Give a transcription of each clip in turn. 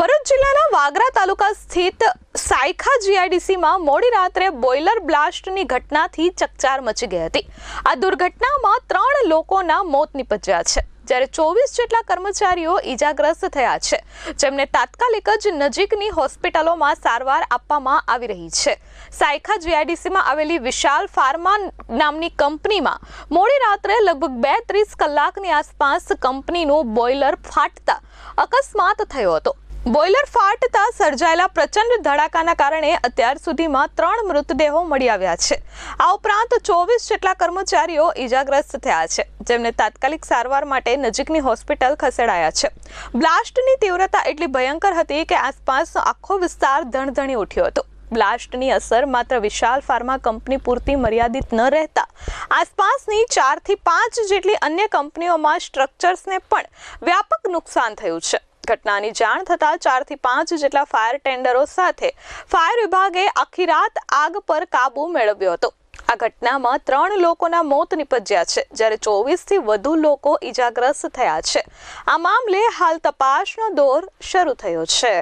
ભરૂચ જિલ્લાના વાગરા તાલુકા સ્થિત સાયખા જીઆઈડીસીમાં મોડી રાત્રે બોઇલર બ્લાસ્ટની ઘટનાથી ચકચાર મચી ગઈ હતી. આ દુર્ઘટનામાં ત્રણ લોકોના મોત નીપજ્યા છે. જ્યારે ચોવીસ જેટલા કર્મચારીઓ ઈજાગ્રસ્ત થયા છે. જેમને તાત્કાલિક જ નજીકની હોસ્પિટલોમાં સારવાર આપવામાં આવી રહી છે. સાયખા જીઆઈડીસીમાં આવેલી વિશાલ ફાર્મા નામની કંપનીમાં મોડી રાત્રે લગભગ બે ત્રીસ કલાકની આસપાસ કંપનીનું બોઇલર ફાટતા અકસ્માત થયો હતો. બોઇલર ફાટતા સર્જાયેલા પ્રચંડ ધડાકાના કારણે અત્યાર સુધીમાં ત્રણ મૃતદેહો મળી આવ્યા છે. આ ઉપરાંત ચોવીસ જેટલા કર્મચારીઓ ઈજાગ્રસ્ત થયા છે, જેમને તાત્કાલિક સારવાર માટે નજીકની હોસ્પિટલ ખસેડાયા છે. બ્લાસ્ટની તીવ્રતા એટલી ભયંકર હતી કે આસપાસનો આખો વિસ્તાર ધણધણી ઉઠ્યો હતો. બ્લાસ્ટની અસર માત્ર વિશાલ ફાર્મા કંપની પૂરતી મર્યાદિત ન રહેતા, આસપાસની ચારથી પાંચ જેટલી અન્ય કંપનીઓમાં સ્ટ્રક્ચર્સને પણ વ્યાપક નુકસાન થયું છે. ઘટનાની જાણ થતાં ચારથી પાંચ જેટલા ફાયર ટેન્ડરો સાથે ફાયર વિભાગે આખી રાત આગ પર કાબુ મેળવ્યો હતો. આ ઘટનામાં ત્રણ લોકોના મોત નિપજ્યા છે જ્યારે ચોવીસથી વધુ લોકો ઈજાગ્રસ્ત થયા છે. આ મામલે હાલ તપાસનો દોર શરૂ થયો છે.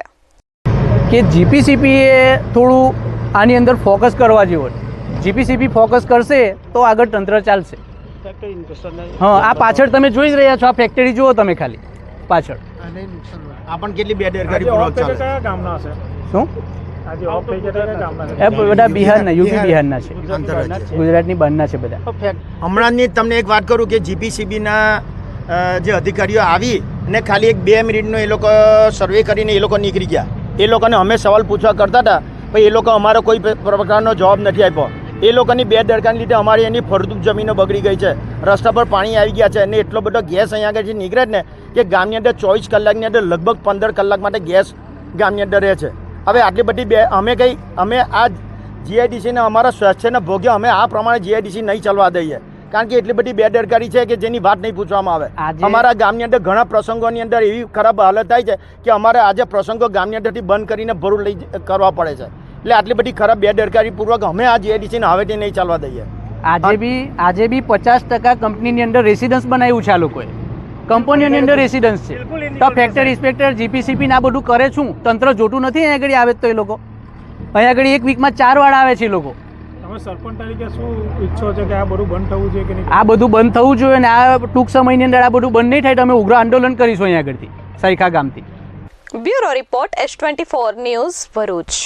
કે જીપીસીપીએ થોડું આની અંદર ફોકસ કરવા જેવું જીપીસીપી ફોકસ કરશે તો આગળ તંત્ર ચાલશે. હા આ પાછળ તમે જોઈ રહ્યા છો આ ફેક્ટરી જુઓ તમે ખાલી. પાછળ. આપણ પણ કેટલી ચાલે કયા ગામના છે. શું? એ બધા બિહારના યુપી બિહારના છે. ગુજરાતની બહારના છે. બધા. હમણાંની જ તમને એક વાત કરું કે જીપીસીબીના જે અધિકારીઓ આવી અને ખાલી એક બે મિનિટનો એ લોકો સર્વે કરીને એ લોકો નીકળી ગયા. એ લોકોને અમે સવાલ પૂછવા કરતા હતા પણ એ લોકો અમારો કોઈ પ્રકારનો જવાબ નથી આપ્યો. એ લોકોની બે દરકારને લીધે અમારી એની ફળદ્રુપ જમીનો બગડી ગઈ છે. રસ્તા પર પાણી આવી ગયા છે અને એટલો બધો ગેસ અહીંયા આગળ નીકળે જ ને કે ગામની અંદર ચોવીસ કલાકની અંદર લગભગ પંદર કલાક માટે ગેસ ગામની અંદર રહે છે. હવે આટલી બધી બે અમે કંઈ અમે આ જીઆઈડીસીને અમારા સ્વાસ્થ્યને ભોગ્ય અમે આ પ્રમાણે જીઆઈડીસી નહીં ચલવા દઈએ. કારણ કે એટલી બધી બેદરકારી છે કે જેની વાત નહીં પૂછવામાં આવે. અમારા ગામની અંદર ઘણા પ્રસંગોની અંદર એવી ખરાબ હાલત થાય છે કે અમારે આજે પ્રસંગો ગામની અંદરથી બંધ કરીને ભરું લઈ કરવા પડે છે. એટલે આટલી બધી ખરાબ બેદરકારી પૂર્વક અમે આ જીઆઈડીસીને હવેથી નહીં ચાલવા દઈએ. આજે બી આજે બી પચાસ ટકા કંપનીની અંદર રેસિડન્સ બનાવ્યું છે આ લોકોએ. કંપનીઓની અંદર રેસિડન્સ છે. તો ફેક્ટરી ઇન્સ્પેક્ટર જીપીસીપી ના બધું કરે છું તંત્ર જોતું નથી અહીંયા આગળ આવે તો એ લોકો. અહીંયા આગળ એક વીકમાં ચાર વાર આવે છે એ લોકો. તમે સરપંચ તરીકે શું ઈચ્છો છો કે આ બધું બંધ થવું જોઈએ અને આ બધું બંધ થવું જોઈએ ને આ ટૂંક સમયની અંદર આ બધું બંધ નહીં થાય તો અમે ઉગ્ર આંદોલન કરીશું અહીંયા આગળથી સૈખા ગામથી. Bureau report S twenty four news Bharuch.